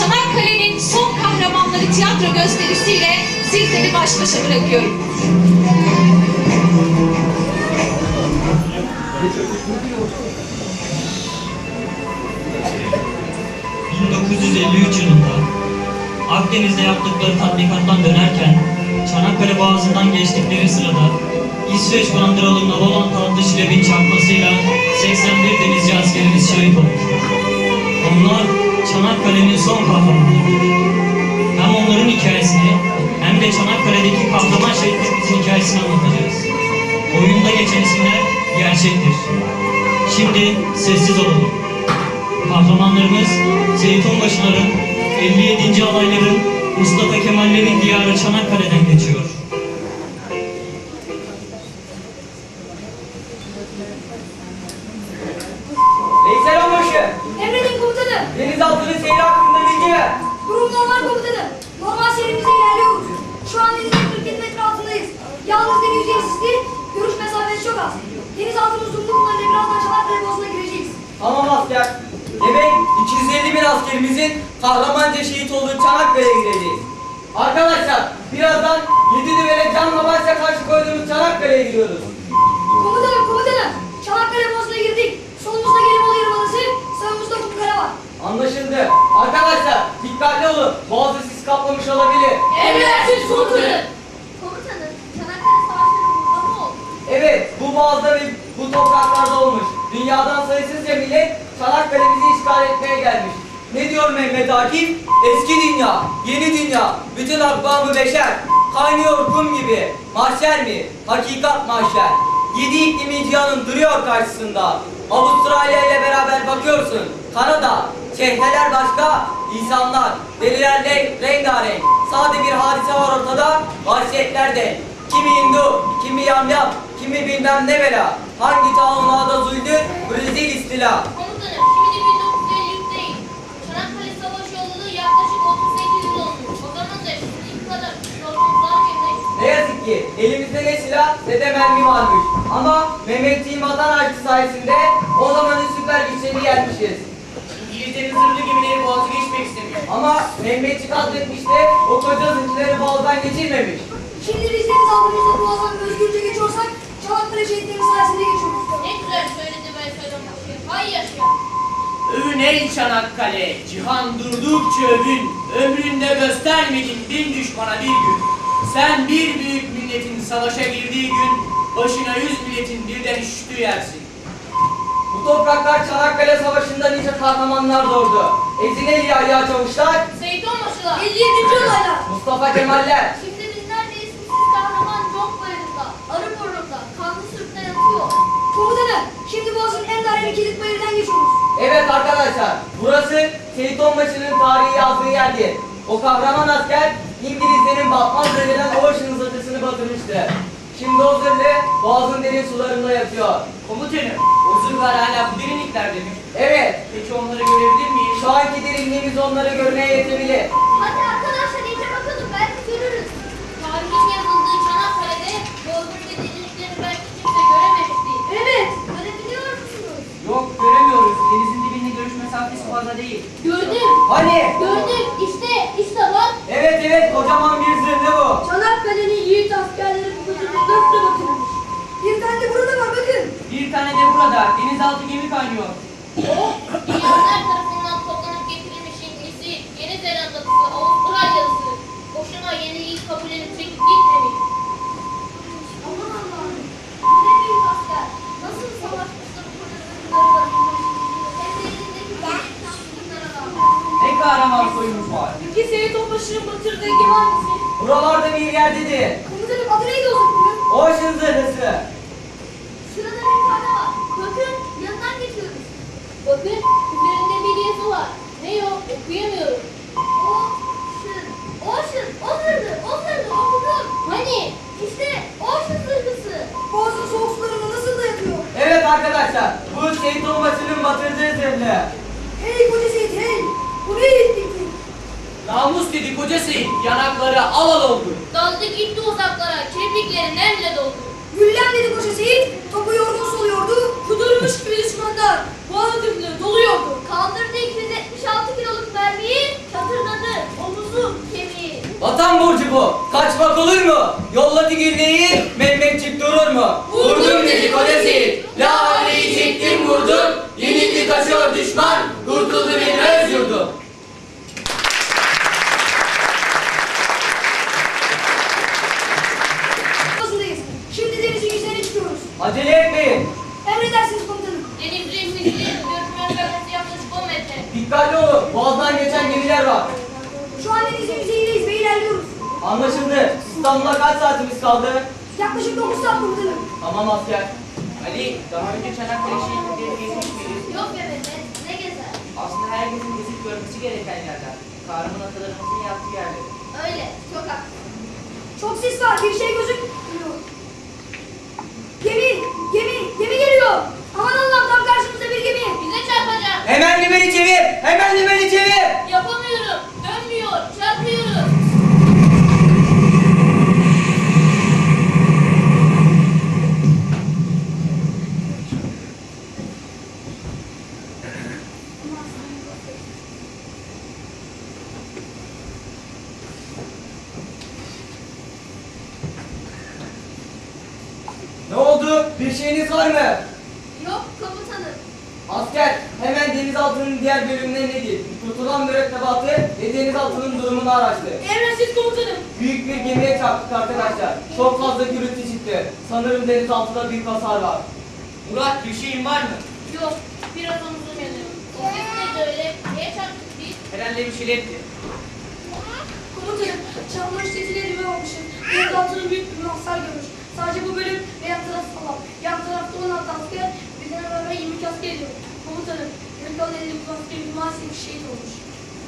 Çanakkale'nin son kahramanları tiyatro gösterisiyle sizleri baş başa bırakıyorum. ...1953 yılında Akdeniz'de yaptıkları tatbikattan dönerken Çanakkale Boğazı'ndan geçtikleri sırada İsveç bandıralı Navaland adlı şilebin çarpmasıyla 81 denizci askerimiz şehit olmuş. Onlar Çanakkale'nin son kahramanları. Hem onların hikayesini hem de Çanakkale'deki kahraman şehitlerimizin hikayesini anlatacağız. Oyunda geçen isimler gerçektir. Şimdi sessiz olalım. Kahramanlarımız Seyit Onbaşıların, 57. alayların, Mustafa Kemallerin diyarı Çanakkale'den geçiyor. Yalnız deniz yüzeysizdir. Görüş mesafesi çok az. Denizaltının uzunluklarıyla birazdan Çanakkale Boğazı'na gireceğiz. Tamam asker. Demek 250 bin askerimizin kahramanca şehit olduğu Çanakkale'ye gideceğiz. Arkadaşlar, birazdan 7 düvele canla başla karşı koyduğumuz Çanakkale'ye gidiyoruz. Komutanım komutanım. Çanakkale Boğazı'na girdik. Solumuzda Gelibolu Yarımadası, sağımızda Kumkara var. Anlaşıldı. Arkadaşlar, dikkatli olun. Boğazı sis kaplamış olabilir. Emredersiniz komutanım. Komutanım, Evet, bu boğazda ve bu topraklarda olmuş. Dünyadan sayısızca millet Çanakkale'mizi işgal etmeye gelmiş. Ne diyor Mehmet Akif? Eski dünya, yeni dünya, bütün akbabı beşer. Kaynıyor kum gibi. Mahşer mi? Hakikat mahşer. Yedi iklimi cihanın duruyor karşısında. Avustralya ile beraber bakıyorsun. Kanada, şehirler başka, insanlar, deliler renk, rengarenk. Sade bir hadise var ortada, vahşetler de. Kimi Hindu, kimi yamyam, kimi bilmem ne bela. Hangi taunada zulmü, Brezil istila. Komutanım, şimdi 1953'teyiz. Çanakkale Savaşı olalı yaklaşık 38 yıl olmuş. O zaman da şimdiki kadar mıydı? Ne yazık ki elimizde ne silah ne de mermi varmış. Ama Mehmetçiğin vatan aşkı sayesinde o zamanın süper güçlerini yenmişiz. İngilizlerin zırhlı gemileri boğazı geçmek istemiş. Ama Mehmetçik hazretmiş de o koca zırhçıları boğazdan geçirmemiş. Şimdi biz denizaltımızda Boğaz'dan özgürce geçiyorsak Çanakkale şehitlerimiz sayesinde geçiyoruz. Ne güzel söyledi Veysel Başı. Hay yaşa. Övün ey Çanakkale, cihan durdukça övün. Ömründe göstermedin bin düşmana bir gün. Sen bir büyük milletin savaşa girdiği gün, başına yüz milletin birden üşüştüğü yersin. Bu topraklar Çanakkale Savaşı'nda nice kahramanlar doğurdu. Ezine Yahya Çavuşlar, Seyit Onbaşılar. 57. olaylar. Mustafa Kemaller. Komutanım, şimdi Boğaz'ın en daireli kilit bayırından geçiyoruz. Evet arkadaşlar, burası Seyit Onbaşı'nın tarihi yazdığı yerdir. O kahraman asker İngilizlerin batmaz denilen Ocean zırhlısını batırmıştı. Şimdi o zırhlı boğazın derin sularında yatıyor. Komutanım, o zırhlar hala bu derinliklerde mi? Evet, Peki onları görebilir miyiz? şu anki derinliğimiz onları görmeye yetebilir. Hadi fazla değil. Gördüm. Hani? Gördüm. İşte, işte bak. Evet evet, kocaman bir zırhlı bu. Çanakkale'nin yiğit askerleri bu gece dörtte batırılmış. Bir tane de burada var bakın. Bir tane de burada, denizaltı gemi kaynıyor. O, dünyalar tarafından toplanıp getirilmiş İngiliz'i, Yeni Zelandalısı, Avustralyalısı. Boşuna yeniliği kabul edip çekip gitmemiş. Aman Allah'ım. Ne büyük asker. Nasıl savaşmışsa bu kadar zırhları batırmış. Hem de elindeki büyük şanslıklara rağmen. Ne kahraman soyumuz var. Peki Seyit Onbaşı'nın batırdığı gemi hangisi? Buralarda bir yerdedir. Komutanım adı neydi o zırhlının? Ocean zırhlısı. Şurada bir tane var. Bakın yanından geçiyoruz. Bakın üzerinde bir yazı var. Ne o? Okuyamıyorum. Ocean. Ocean. O zırhlı. O zırhlı. Okudum. Hani? İşte Ocean zırhlısı. Boğazın soğuk sularında nasıl da yatıyor? Evet arkadaşlar, bu Seyit Onbaşı'nın batırdığı zırhlı. Hey koca Namus dedi koca yanakları al al oldu. Daldı gitti uzaklara, kirpikleri nemle doldu. Güllem dedi koca topu yorgun soluyordu, kudurmuş gibi düşmanda. Boğaz dümdüğü doluyordu. Kaldırdı 276 kiloluk mermiyi, çatırdadı omuzu, kemiği. Vatan borcu bu, kaçmak olur mu? Yolladı gülleyi, Yüzeyindeyiz ve ilerliyoruz. Anlaşıldı. İstanbul'a kaç saatimiz kaldı? Yaklaşık 9 saat komutanım. Tamam asker. Ali, daha önce Çanakkale şehirleri gezmiş miydin? Yok evet, ne gezer? Aslında herkesin gezip görmesi gereken yerler. Kahraman atalarımızın yattığı yerler. Öyle, çok haklı. Çok sis var. Bir şey gözükmüyor. Gemi, gemi, gemi geliyor. Aman Allah'ım tam karşımızda bir gemi. Bize çarpacak. Hemen limeni çevir, hemen limeni çevir. Yapamıyorum, Salut! Salut! Sanırım denizaltında bir hasar var. Murat, bir şeyin var mı? Yok, biraz omuzum yanıyor. O ses neydi öyle? Niye çarptık biz? Herhalde bir şey etti. Komutanım, çamur şiddetiyle düğme olmuşum. Deniz altının büyük bir hasar görmüş. Sadece bu bölüm ve yan taraf sağlam. Yan tarafta 16 asker, bizden beraber 22 asker ediyor. Komutanım, kalan 59 asker maalesef şehit olmuş.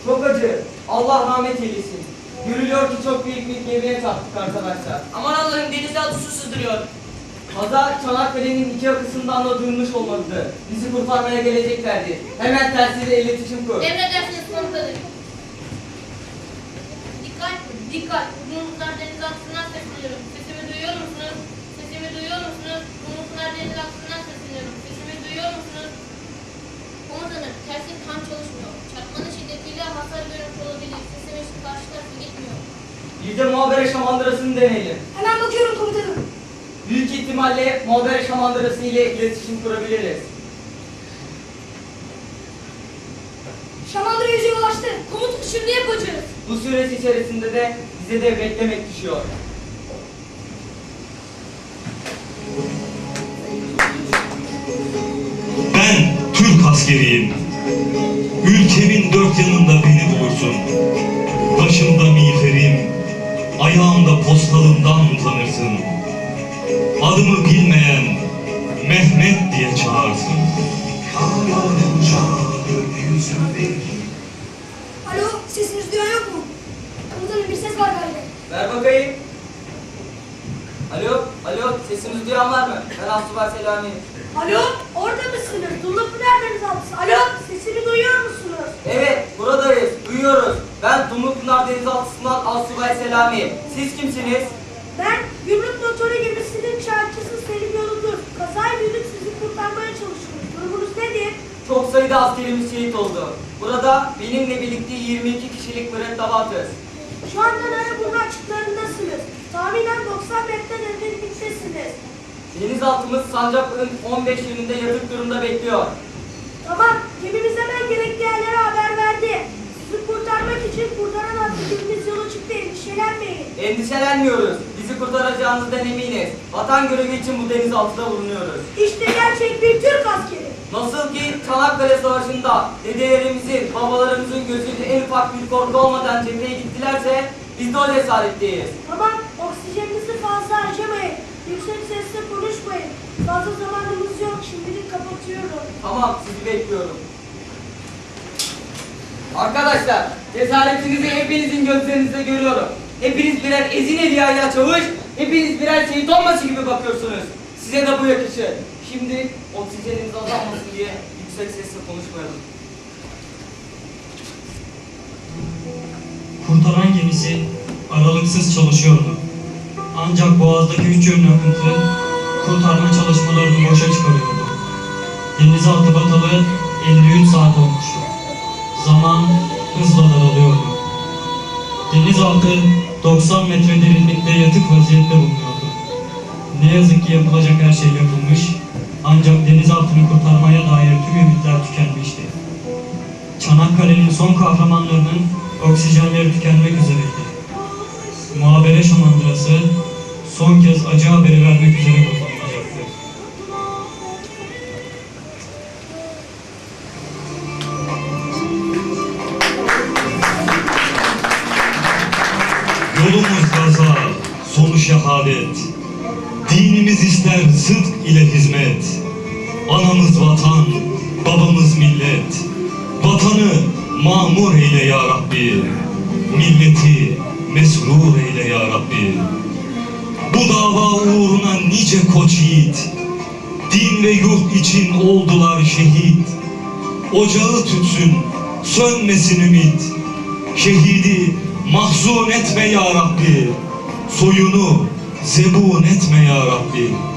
Çok acı. Allah rahmet eylesin. Görülüyor ki çok büyük bir gemiye çarptık arkadaşlar. Aman Allah'ım denizaltı su sızdırıyor. Kaza Çanakkale'nin iki yakasından da duyulmuş olmalıdır. Bizi kurtarmaya geleceklerdi. Hemen telsize iletişim kur. Emredersiniz komutanım. Dikkat, dikkat. Rumuzlar denizaltından sesleniyorum. Sesimi duyuyor musunuz? Sesimi duyuyor musunuz? Rumuzlar denizaltından sesleniyorum. Sesimi duyuyor musunuz? Komutanım, telsiz tam çalışmıyor. Çarpmanın şiddetiyle hasar görmüş olabilir. Sesimiz karşı tarafa gitmiyor. Bir de muhabere şamandırasını deneyelim. Hemen bakıyorum komutanım. Büyük ihtimalle muhabere şamandırası ile iletişim kurabiliriz. Şamandıra yüzeye ulaştı. Komutanım şimdi yapacağız. Bu süreç içerisinde de bize de beklemek düşüyor. Ben Türk askeriyim. Ülkemin dört yanında beni bulursun. Başımda miğferim, ayağımda postalımdan tanırsın. Adımı bilmeyen Mehmet diye çağırsın. Alo, sesinizi duyan yok mu? Komutanım bir ses var galiba. Ver bakayım. Alo, alo sesimizi duyan var mı? Ben Asubay Selami. Alo, orada mısınız? Dulupı nereden altısı? Alo, sesimi duyuyor musunuz? Evet, buradayız, duyuyoruz. Ben Dumlupınar Denizaltısı'ndan Asubay Selami. Siz kimsiniz? Ben gümrük motoru gemisinin çarkçısı Selim Yolundur. Kazayı duyduk sizi kurtarmaya çalışıyoruz. Durumunuz nedir? Çok sayıda askerimiz şehit oldu. Burada benimle birlikte 22 kişilik mürettebatız. Şu anda Naraburnu açıklarındasınız. Tahminen 90 metre derinliktesiniz. Denizaltımız Sancaklı'nın 15 yönünde yatık durumda bekliyor. Tamam, gemimiz hemen gerekli yerlere haber verdi. Sizi kurtarmak için gemimiz yola çıktı. Endişelenmeyin. Endişelenmiyoruz. Bizi kurtaracağınızdan eminiz. Vatan görevi için bu denizaltıda bulunuyoruz. İşte gerçek bir Türk askeri. Nasıl ki Çanakkale Savaşı'nda dedelerimizin, babalarımızın gözünde en ufak bir korku olmadan cepheye gittilerse biz de o cesaretliyiz. Tamam, oksijeninizi fazla harcamayın. Yüksek sesle konuşmayın. Fazla zamanımız yok. Şimdilik kapatıyorum. Tamam, sizi bekliyorum. Arkadaşlar, cesaretinizi hepinizin gözlerinizde görüyorum. Hepiniz birer ezine riyaya çavuş, hepiniz birer şehit olması gibi bakıyorsunuz. Size de bu yakışır. Şimdi oksijeniniz azalmasın diye yüksek sesle konuşmayalım. Kurtaran gemisi aralıksız çalışıyordu. Ancak boğazdaki üç yönlü akıntı kurtarma çalışmalarını boşa çıkarıyordu. Denizaltı batalı 53 saat olmuştu. Zaman hızla daralıyordu. Denizaltı 90 metre derinlikte yatık vaziyette bulunuyordu. Ne yazık ki yapılacak her şey yapılmış, ancak denizaltını kurtarmaya dair tüm ümitler tükenmişti. Çanakkale'nin son kahramanlarının oksijenleri tükenmek üzereydi. Muhabere şamandırası son kez acı haberi vermek üzere kullanılacaktı. Yolumuz gaza, sonu şehadet. Dinimiz ister sıdk ile hizmet. Anamız vatan, babamız millet. Vatanı mamur eyle ya Rabbi. Milleti mesrur eyle ya Rabbi. Bu dava uğruna nice koç yiğit. Din ve yurt için oldular şehit. Ocağı tütsün, sönmesin ümit. Şehidi mahzun etme ya Rabbi. Soyunu zebun etme ya Rabbi.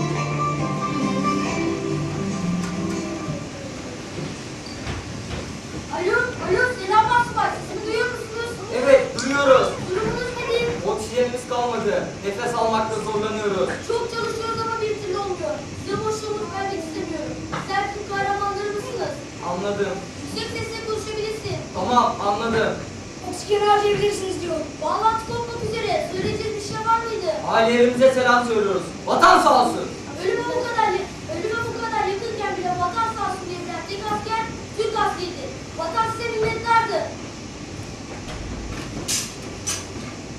Mıydı? Ailelerimize selam söylüyoruz. Vatan sağ olsun. Ölüme bu kadar, ölüme bu kadar yakınken bile vatan sağ olsun diyebilen tek asker Türk askeriydi. Vatan size minnettardı.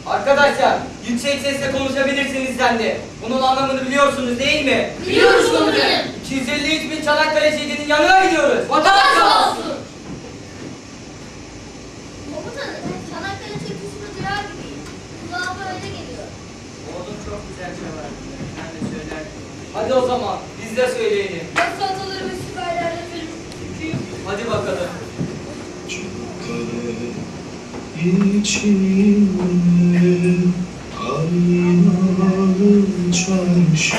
Arkadaşlar yüksek sesle konuşabilirsiniz dendi. Bunun anlamını biliyorsunuz değil mi? Biliyoruz komutanım. 253 bin Çanakkale şehidinin yanına gidiyoruz. Vatan sağ olsun. Komutanım, Çanakkale türküsünü duyar gibiyim. Kulağa böyle geliyor. Oğlum çok güzel çalar. Ben de söylerdim. Hadi o zaman biz de söyleyelim. Nasıl atalarımız süperlerle film türküyü Hadi bakalım. İçinde aynalı çarşı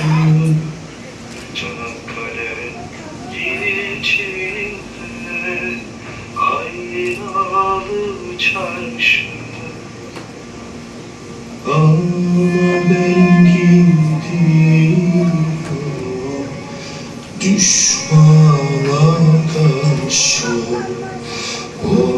Oh.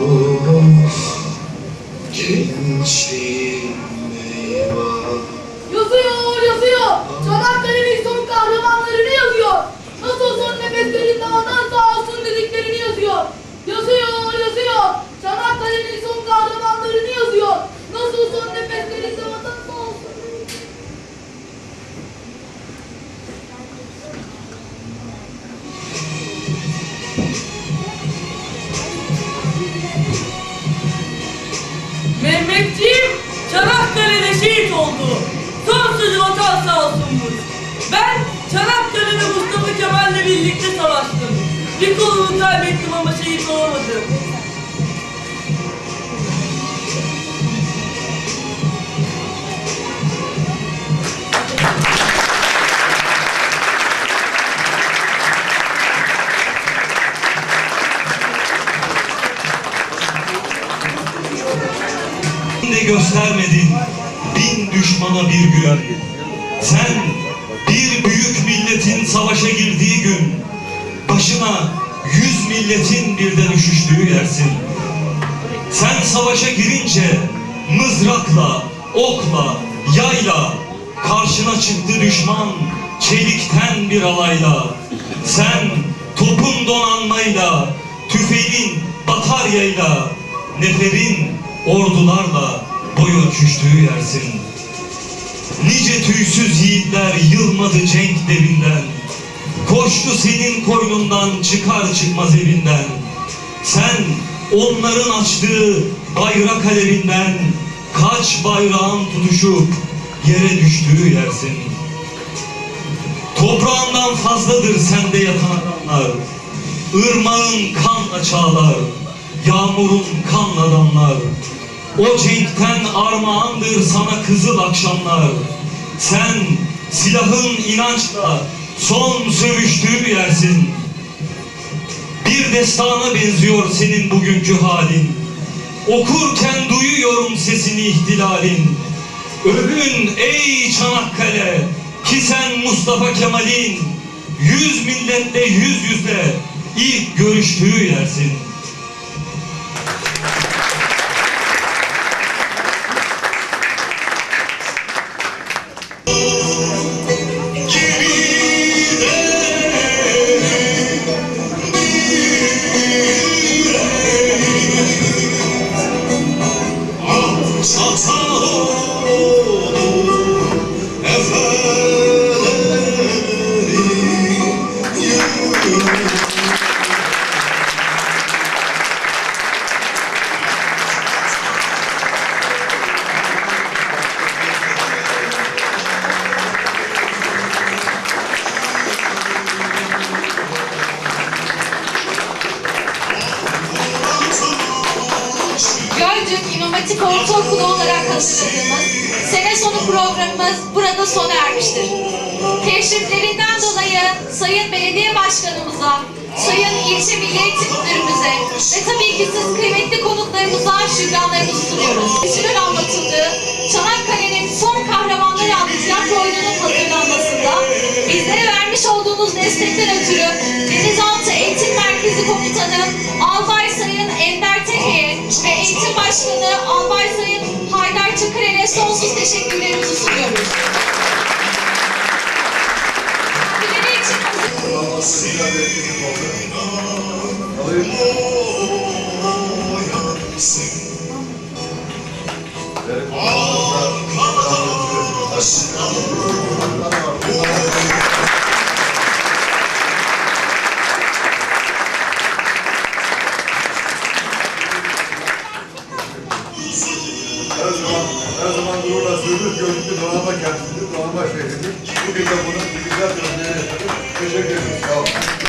Oldu. Son sözü vatan sağ olsunmuş. Ben Çanakkale'de Mustafa Kemal'le birlikte savaştım. Bir kolumu kaybettim ama şehit olamadım. de göstermedin bin düşmana bir gün. Sen bir büyük milletin savaşa girdiği gün başına yüz milletin birden üşüştüğü yersin. Sen savaşa girince mızrakla, okla, yayla karşına çıktı düşman çelikten bir alayla. Sen topun donanmayla, tüfeğin bataryayla, neferin ordularla boy ölçüştüğü yersin. Nice tüysüz yiğitler yılmadı cenk devinden. Koştu senin koynundan çıkar çıkmaz evinden. Sen onların açtığı bayrak alevinden kaç bayrağın tutuşup yere düştüğü yersin. Toprağından fazladır sende yatan adamlar. Irmağın kanla çağlar, yağmurun kanla damlar. O cenkten armağandır sana kızıl akşamlar. Sen silahın inançla son sövüştüğü yersin. Bir destana benziyor senin bugünkü halin. Okurken duyuyorum sesini ihtilalin. Övün ey Çanakkale ki sen Mustafa Kemal'in yüz milletle yüz yüzle ilk görüştüğü yersin. Gölcük Hatip Ortaokulu olarak hazırladığımız sene sonu programımız burada sona ermiştir. Teşriflerinden dolayı Sayın Belediye Başkanımıza, Sayın İlçe Milli Eğitim Müdürümüze ve tabii ki siz kıymetli konuklarımıza şükranlarımızı sunuyoruz. Esir'in anlatıldığı Çanakkale'nin son kahramanları adlı tiyatro oyununun hazırlanmasında bizlere vermiş olduğunuz destekten ötürü Denizaltı Eğitim Merkezi Komutanı Albay Sayın Ender Eğitim Başkanı Albay Sayın Haydar Çakırel'e sonsuz teşekkürlerimizi sunuyoruz. Kendileri için hazır- Bugün de bunu güzel örneğe yaşadık. Teşekkür ederim. Sağ olun.